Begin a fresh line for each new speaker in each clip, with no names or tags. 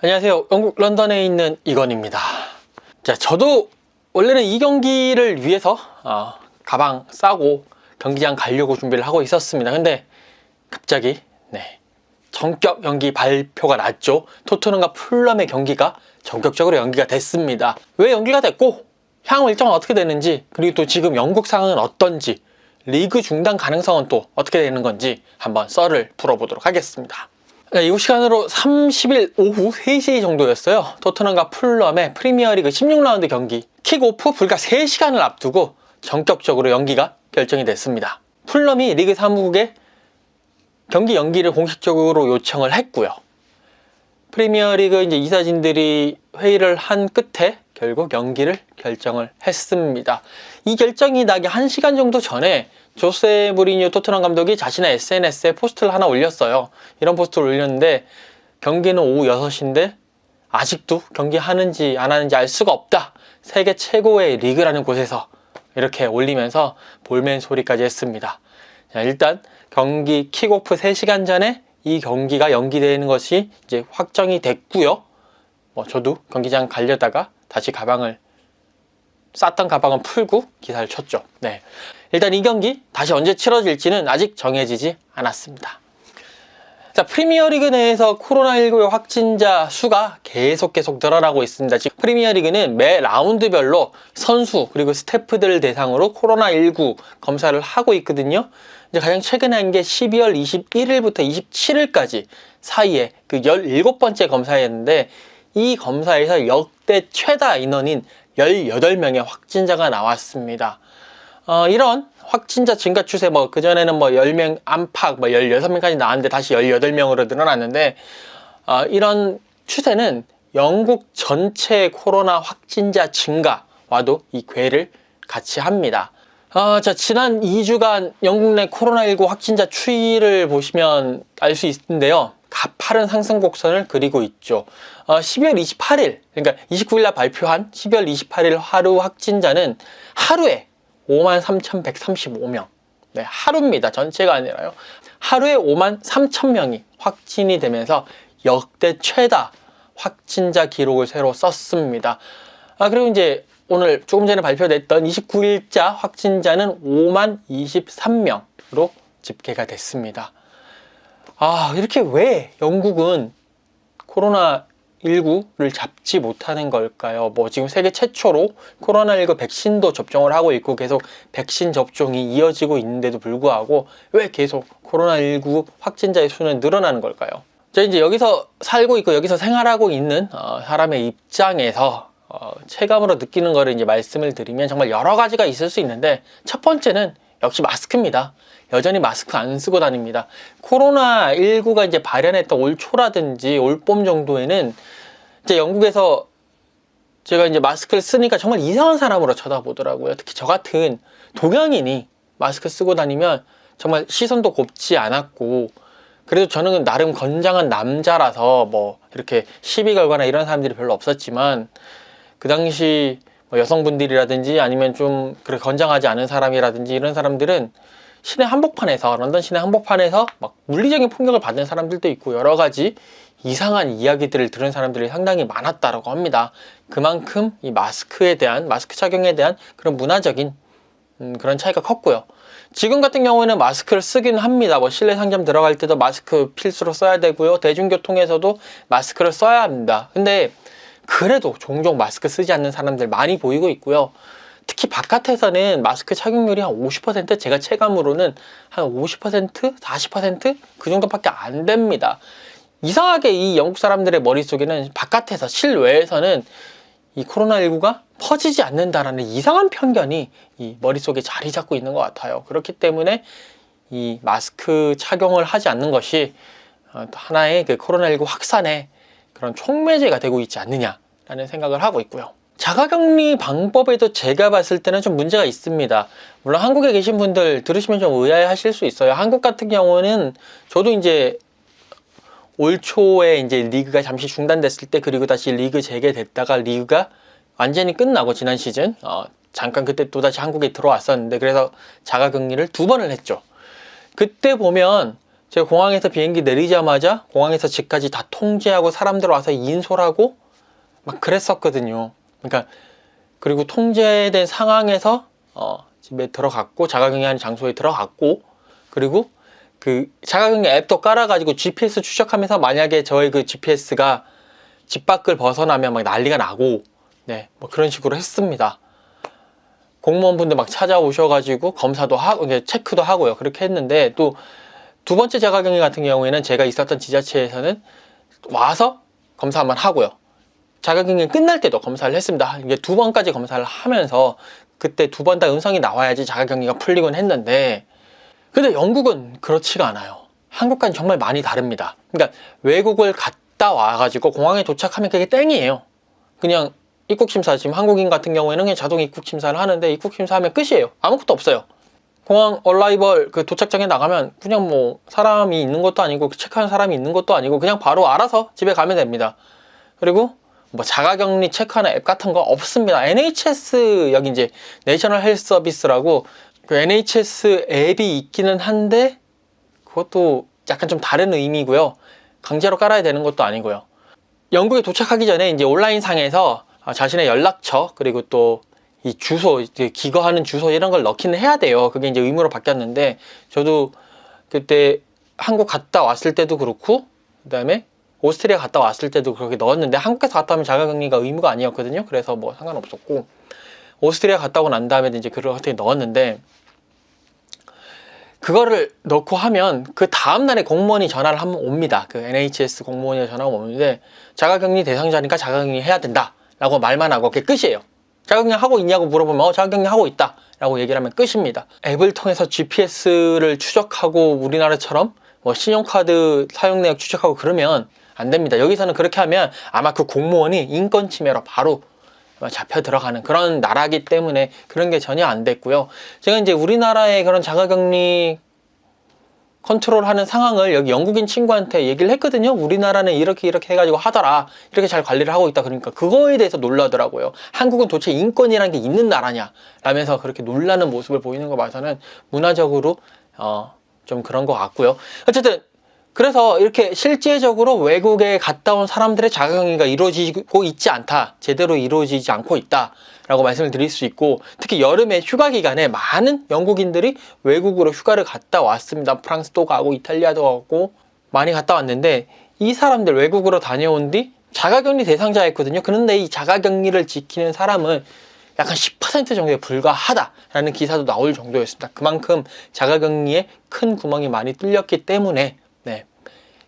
안녕하세요. 영국 런던에 있는 이건입니다. 자, 저도 원래는 이 경기를 위해서 어, 가방 싸고 경기장 가려고 준비를 하고 있었습니다. 근데 갑자기 네, 전격 연기 발표가 났죠. 토트넘과 풀럼의 경기가 전격적으로 연기가 됐습니다. 왜 연기가 됐고 향후 일정은 어떻게 되는지 그리고 또 지금 영국 상황은 어떤지 리그 중단 가능성은 또 어떻게 되는 건지 한번 썰을 풀어보도록 하겠습니다. 네, 이후 시간으로 30일 오후 3시 정도였어요. 토트넘과 풀럼의 프리미어리그 16라운드 경기 킥오프 불과 3시간을 앞두고 전격적으로 연기가 결정이 됐습니다. 풀럼이 리그 사무국에 경기 연기를 공식적으로 요청을 했고요. 프리미어리그 이제 이사진들이 회의를 한 끝에 결국 연기를 결정을 했습니다. 이 결정이 나기 1시간 정도 전에 조세 무리뉴 토트넘 감독이 자신의 SNS에 포스트를 하나 올렸어요. 이런 포스트를 올렸는데 경기는 오후 6시인데 아직도 경기하는지 안 하는지 알 수가 없다. 세계 최고의 리그라는 곳에서 이렇게 올리면서 볼멘 소리까지 했습니다. 자, 일단 경기 킥오프 3시간 전에 이 경기가 연기되는 것이 이제 확정이 됐고요. 뭐 저도 경기장 가려다가 다시 가방을 쌌던 가방은 풀고 기사를 쳤죠. 네. 일단 이 경기 다시 언제 치러질지는 아직 정해지지 않았습니다. 자, 프리미어리그 내에서 코로나19의 확진자 수가 계속 계속 늘어나고 있습니다. 지금 프리미어리그는 매 라운드별로 선수 그리고 스태프들 대상으로 코로나19 검사를 하고 있거든요. 이제 가장 최근에 한 게 12월 21일부터 27일까지 사이에 그 17번째 검사였는데 이 검사에서 역대 최다 인원인 18명의 확진자가 나왔습니다. 어, 이런 확진자 증가 추세 뭐 그전에는 뭐 10명 안팎 뭐 16명까지 나왔는데 다시 18명으로 늘어났는데 어, 이런 추세는 영국 전체 코로나 확진자 증가와도 이 궤를 같이 합니다. 아, 자, 지난 2주간 영국 내 코로나19 확진자 추이를 보시면 알 수 있는데요. 가파른 상승 곡선을 그리고 있죠. 어, 12월 28일, 그러니까 29일 날 발표한 12월 28일 하루 확진자는 하루에 53,135명. 네, 하루입니다. 전체가 아니라요. 하루에 5만 3천 명이 확진이 되면서 역대 최다 확진자 기록을 새로 썼습니다. 아, 그리고 이제 오늘 조금 전에 발표됐던 29일자 확진자는 5만 23명으로 집계가 됐습니다. 아, 이렇게 왜 영국은 코로나19를 잡지 못하는 걸까요? 뭐 지금 세계 최초로 코로나19 백신도 접종을 하고 있고 계속 백신 접종이 이어지고 있는데도 불구하고 왜 계속 코로나19 확진자의 수는 늘어나는 걸까요? 자, 이제 여기서 살고 있고 여기서 생활하고 있는 어, 사람의 입장에서 어, 체감으로 느끼는 거를 이제 말씀을 드리면 정말 여러 가지가 있을 수 있는데 첫 번째는 역시 마스크입니다. 여전히 마스크 안 쓰고 다닙니다. 코로나19가 이제 발현했던 올 초라든지 올봄 정도에는 이제 영국에서 제가 이제 마스크를 쓰니까 정말 이상한 사람으로 쳐다보더라고요. 특히 저 같은 동양인이 마스크 쓰고 다니면 정말 시선도 곱지 않았고 그래도 저는 나름 건장한 남자라서 뭐 이렇게 시비 걸거나 이런 사람들이 별로 없었지만 그 당시 뭐 여성분들이라든지 아니면 좀 그렇게 건장하지 않은 사람이라든지 이런 사람들은 시내 한복판에서 런던 시내 한복판에서 막 물리적인 폭력을 받는 사람들도 있고 여러 가지 이상한 이야기들을 들은 사람들이 상당히 많았다라고 합니다. 그만큼 이 마스크에 대한 마스크 착용에 대한 그런 문화적인 음, 그런 차이가 컸고요. 지금 같은 경우에는 마스크를 쓰긴 합니다. 뭐 실내 상점 들어갈 때도 마스크 필수로 써야 되고요. 대중교통에서도 마스크를 써야 합니다. 근데 그래도 종종 마스크 쓰지 않는 사람들 많이 보이고 있고요. 특히 바깥에서는 마스크 착용률이 한 50% 제가 체감으로는 한 50% 40%그 정도밖에 안 됩니다. 이상하게 이 영국 사람들의 머릿속에는 바깥에서 실외에서는 이 코로나19가 퍼지지 않는다라는 이상한 편견이 이 머릿속에 자리 잡고 있는 것 같아요. 그렇기 때문에 이 마스크 착용을 하지 않는 것이 어, 하나의 그 코로나19 확산의 그런 촉매제가 되고 있지 않느냐라는 생각을 하고 있고요. 자가격리 방법에도 제가 봤을 때는 좀 문제가 있습니다. 물론 한국에 계신 분들 들으시면 좀 의아해 하실 수 있어요. 한국 같은 경우는 저도 이제 올 초에 이제 리그가 잠시 중단됐을 때 그리고 다시 리그 재개됐다가 리그가 완전히 끝나고 지난 시즌 어, 잠깐 그때 또 다시 한국에 들어왔었는데 그래서 자가격리를 두 번을 했죠. 그때 보면 제가 공항에서 비행기 내리자마자 공항에서 집까지 다 통제하고 사람들 와서 인솔하고 막 그랬었거든요. 그러니까 그리고 통제된 상황에서 어, 집에 들어갔고 자가격리하는 장소에 들어갔고 그리고 그 자가격리 앱도 깔아가지고 GPS 추적하면서 만약에 저의 그 GPS가 집 밖을 벗어나면 막 난리가 나고 네 뭐 그런 식으로 했습니다. 공무원분들 막 찾아오셔가지고 검사도 하고 체크도 하고요. 그렇게 했는데 또 두 번째 자가격리 같은 경우에는 제가 있었던 지자체에서는 와서 검사 한번 하고요. 자가격리 끝날 때도 검사를 했습니다. 이게 두 번까지 검사를 하면서 그때 두 번 다 음성이 나와야지 자가격리가 풀리곤 했는데 근데 영국은 그렇지가 않아요. 한국과는 정말 많이 다릅니다. 그러니까 외국을 갔다 와가지고 공항에 도착하면 그게 땡이에요. 그냥 입국 심사 지금 한국인 같은 경우에는 그냥 자동 입국 심사를 하는데 입국 심사하면 끝이에요. 아무것도 없어요. 공항 얼라이벌 그 도착장에 나가면 그냥 뭐 사람이 있는 것도 아니고 체크하는 사람이 있는 것도 아니고 그냥 바로 알아서 집에 가면 됩니다. 그리고 뭐 자가격리 체크하는 앱 같은 거 없습니다. NHS 여기 이제 내셔널 헬스 서비스라고 그 NHS 앱이 있기는 한데 그것도 약간 좀 다른 의미고요. 강제로 깔아야 되는 것도 아니고요. 영국에 도착하기 전에 이제 온라인 상에서 아, 자신의 연락처 그리고 또 이 주소 이제 기거하는 주소 이런 걸 넣기는 해야 돼요. 그게 이제 의무로 바뀌었는데 저도 그때 한국 갔다 왔을 때도 그렇고 그 다음에 오스트리아 갔다 왔을 때도 그렇게 넣었는데 한국에서 갔다 오면 자가격리가 의무가 아니었거든요. 그래서 뭐 상관없었고 오스트리아 갔다 오고 난 다음에 이제 그렇게 넣었는데 그거를 넣고 하면 그 다음 날에 공무원이 전화를 한번 옵니다. 그 NHS 공무원이 전화가 오는데 자가격리 대상자니까 자가격리 해야 된다 라고 말만 하고 그게 끝이에요. 자가격리 하고 있냐고 물어보면 어 자가격리 하고 있다 라고 얘기를 하면 끝입니다. 앱을 통해서 GPS를 추적하고 우리나라처럼 뭐 신용카드 사용 내역 추적하고 그러면 안 됩니다. 여기서는 그렇게 하면 아마 그 공무원이 인권 침해로 바로 잡혀 들어가는 그런 나라기 때문에 그런 게 전혀 안 됐고요. 제가 이제 우리나라의 그런 자가격리 컨트롤하는 상황을 여기 영국인 친구한테 얘기를 했거든요. 우리나라는 이렇게 이렇게 해가지고 하더라. 이렇게 잘 관리를 하고 있다. 그러니까 그거에 대해서 놀라더라고요. 한국은 도대체 인권이라는 게 있는 나라냐? 라면서 그렇게 놀라는 모습을 보이는 거 봐서는 문화적으로 어, 좀 그런 것 같고요. 어쨌든 그래서 이렇게 실제적으로 외국에 갔다 온 사람들의 자가격리가 이루어지고 있지 않다. 제대로 이루어지지 않고 있다. 라고 말씀을 드릴 수 있고 특히 여름에 휴가 기간에 많은 영국인들이 외국으로 휴가를 갔다 왔습니다. 프랑스도 가고 이탈리아도 가고 많이 갔다 왔는데 이 사람들 외국으로 다녀온 뒤 자가격리 대상자였거든요. 그런데 이 자가격리를 지키는 사람은 약간 10% 정도에 불과하다라는 기사도 나올 정도였습니다. 그만큼 자가격리에 큰 구멍이 많이 뚫렸기 때문에 네,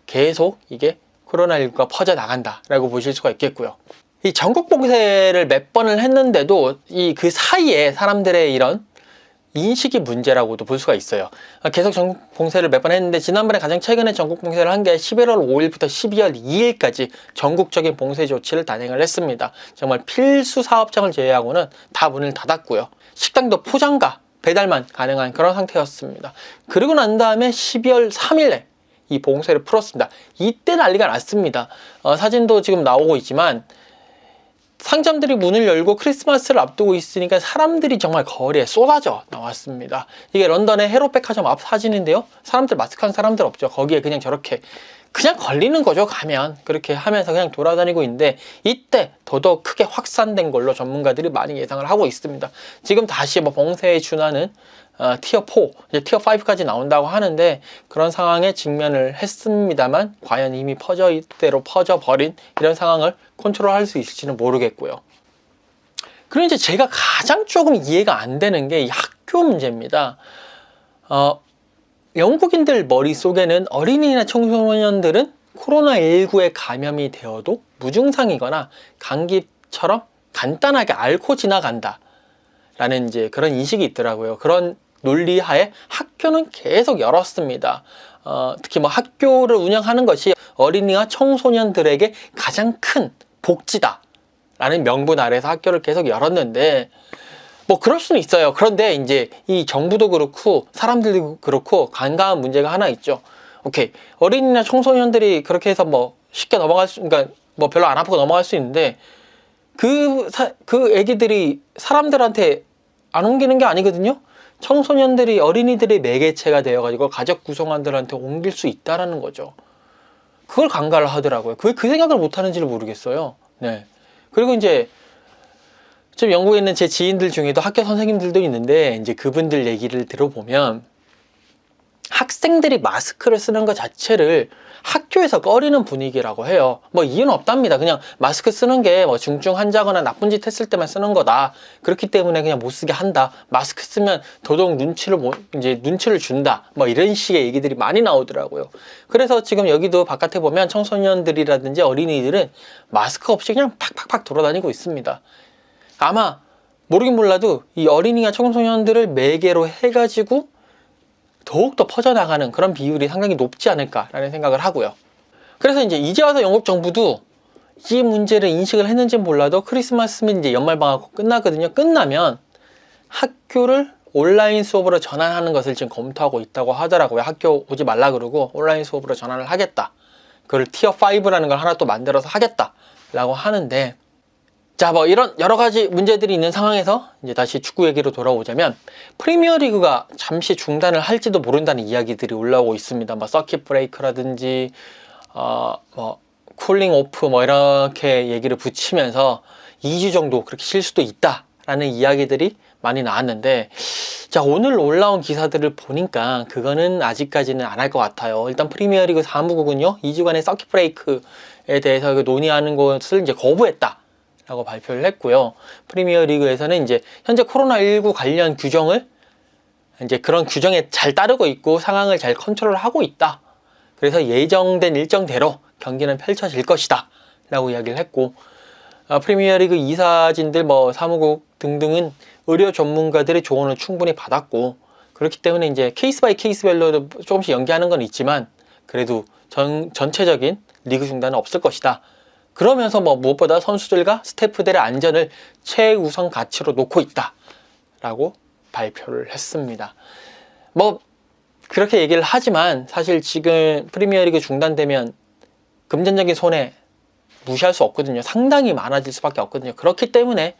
계속 이게 코로나19가 퍼져 나간다라고 보실 수가 있겠고요. 이 전국 봉쇄를 몇 번을 했는데도 이 그 사이에 사람들의 이런 인식이 문제라고도 볼 수가 있어요. 계속 전국 봉쇄를 몇 번 했는데 지난번에 가장 최근에 전국 봉쇄를 한 게 11월 5일부터 12월 2일까지 전국적인 봉쇄 조치를 단행을 했습니다. 정말 필수 사업장을 제외하고는 다 문을 닫았고요. 식당도 포장과 배달만 가능한 그런 상태였습니다. 그리고 난 다음에 12월 3일에 이 봉쇄를 풀었습니다. 이때 난리가 났습니다. 어, 사진도 지금 나오고 있지만 상점들이 문을 열고 크리스마스를 앞두고 있으니까 사람들이 정말 거리에 쏟아져 나왔습니다. 이게 런던의 헤로백화점 앞 사진인데요. 사람들 마스크 한 사람들 없죠. 거기에 그냥 저렇게 그냥 걸리는 거죠. 가면 그렇게 하면서 그냥 돌아다니고 있는데 이때 더더욱 크게 확산된 걸로 전문가들이 많이 예상을 하고 있습니다. 지금 다시 뭐 봉쇄에 준하는 어, 티어 4, 이제 티어 5까지 나온다고 하는데 그런 상황에 직면을 했습니다만 과연 이미 퍼져 이대로 퍼져 버린 이런 상황을 컨트롤할 수 있을지는 모르겠고요. 그리고 이제 제가 가장 조금 이해가 안 되는 게 이 학교 문제입니다. 어, 영국인들 머릿속에는 어린이나 청소년들은 코로나19에 감염이 되어도 무증상이거나 감기처럼 간단하게 앓고 지나간다. 라는 이제 그런 인식이 있더라고요. 그런 논리 하에 학교는 계속 열었습니다. 어, 특히 뭐 학교를 운영하는 것이 어린이와 청소년들에게 가장 큰 복지다. 라는 명분 아래서 학교를 계속 열었는데, 뭐 그럴 수는 있어요. 그런데 이제 이 정부도 그렇고 사람들도 그렇고 간과한 문제가 하나 있죠. 오케이. 어린이나 청소년들이 그렇게 해서 뭐 쉽게 넘어갈 수, 그러니까 뭐 별로 안 아프고 넘어갈 수 있는데 그, 사, 그 애기들이 사람들한테 안 옮기는 게 아니거든요. 청소년들이 어린이들의 매개체가 되어가지고 가족 구성원들한테 옮길 수 있다라는 거죠. 그걸 간과를 하더라고요. 왜 그 생각을 못 하는지를 모르겠어요. 네. 그리고 이제 좀 영국에 있는 제 지인들 중에도 학교 선생님들도 있는데 이제 그분들 얘기를 들어보면 학생들이 마스크를 쓰는 것 자체를 학교에서 꺼리는 분위기라고 해요. 뭐 이유는 없답니다. 그냥 마스크 쓰는 게 뭐 중증 환자거나 나쁜 짓 했을 때만 쓰는 거다. 그렇기 때문에 그냥 못 쓰게 한다. 마스크 쓰면 더더욱 눈치를 못- 이제 눈치를 준다. 뭐 이런 식의 얘기들이 많이 나오더라고요. 그래서 지금 여기도 바깥에 보면 청소년들이라든지 어린이들은 마스크 없이 그냥 팍팍팍 돌아다니고 있습니다. 아마 모르긴 몰라도 이 어린이와 청소년들을 매개로 해가지고 더욱더 퍼져나가는 그런 비율이 상당히 높지 않을까라는 생각을 하고요. 그래서 이제 이제 와서 영국 정부도 이 문제를 인식을 했는지는 몰라도 크리스마스면 이제 연말방학 끝나거든요. 끝나면 학교를 온라인 수업으로 전환하는 것을 지금 검토하고 있다고 하더라고요. 학교 오지 말라 그러고 온라인 수업으로 전환을 하겠다. 그걸 티어 5라는 걸 하나 또 만들어서 하겠다 라고 하는데 자, 뭐 이런 여러 가지 문제들이 있는 상황에서 이제 다시 축구 얘기로 돌아오자면 프리미어 리그가 잠시 중단을 할지도 모른다는 이야기들이 올라오고 있습니다. 뭐 서킷 브레이크라든지 어 뭐 쿨링 오프 뭐 이렇게 얘기를 붙이면서 2주 정도 그렇게 쉴 수도 있다라는 이야기들이 많이 나왔는데 자 오늘 올라온 기사들을 보니까 그거는 아직까지는 안 할 것 같아요. 일단 프리미어리그 사무국은요 2주간의 서킷 브레이크에 대해서 그 논의하는 것을 이제 거부했다. 라고 발표를 했고요. 프리미어 리그에서는 이제 현재 코로나19 관련 규정을 이제 그런 규정에 잘 따르고 있고 상황을 잘 컨트롤하고 있다. 그래서 예정된 일정대로 경기는 펼쳐질 것이다. 라고 이야기를 했고, 아, 프리미어 리그 이사진들 뭐 사무국 등등은 의료 전문가들의 조언을 충분히 받았고, 그렇기 때문에 이제 케이스 바이 케이스별로 조금씩 연기하는 건 있지만, 그래도 전, 전체적인 리그 중단은 없을 것이다. 그러면서 뭐 무엇보다 선수들과 스태프들의 안전을 최우선 가치로 놓고 있다. 라고 발표를 했습니다. 뭐, 그렇게 얘기를 하지만 사실 지금 프리미어리그 중단되면 금전적인 손해 무시할 수 없거든요. 상당히 많아질 수밖에 없거든요. 그렇기 때문에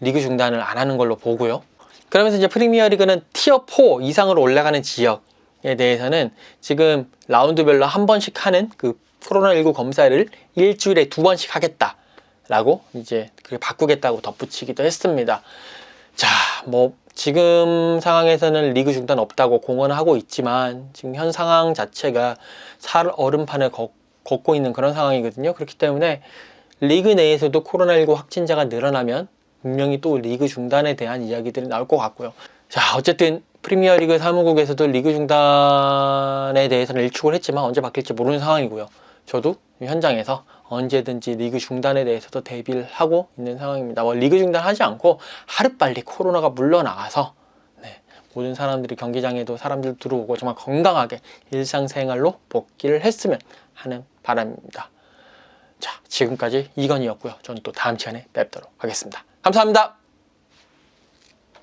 리그 중단을 안 하는 걸로 보고요. 그러면서 이제 프리미어리그는 티어 4 이상으로 올라가는 지역 에 대해서는 지금 라운드별로 한 번씩 하는 그 코로나19 검사를 일주일에 두 번씩 하겠다라고 이제 그렇게 바꾸겠다고 덧붙이기도 했습니다. 자, 뭐 지금 상황에서는 리그 중단 없다고 공언하고 있지만 지금 현 상황 자체가 살 얼음판을 걷, 걷고 있는 그런 상황이거든요. 그렇기 때문에 리그 내에서도 코로나19 확진자가 늘어나면 분명히 또 리그 중단에 대한 이야기들이 나올 것 같고요. 자, 어쨌든 프리미어리그 사무국에서도 리그 중단에 대해서는 일축을 했지만 언제 바뀔지 모르는 상황이고요. 저도 현장에서 언제든지 리그 중단에 대해서도 대비를 하고 있는 상황입니다. 뭐 리그 중단하지 않고 하루빨리 코로나가 물러나가서 네, 모든 사람들이 경기장에도 사람들 들어오고 정말 건강하게 일상생활로 복귀를 했으면 하는 바람입니다. 자, 지금까지 이건이었고요. 저는 또 다음 시간에 뵙도록 하겠습니다. 감사합니다.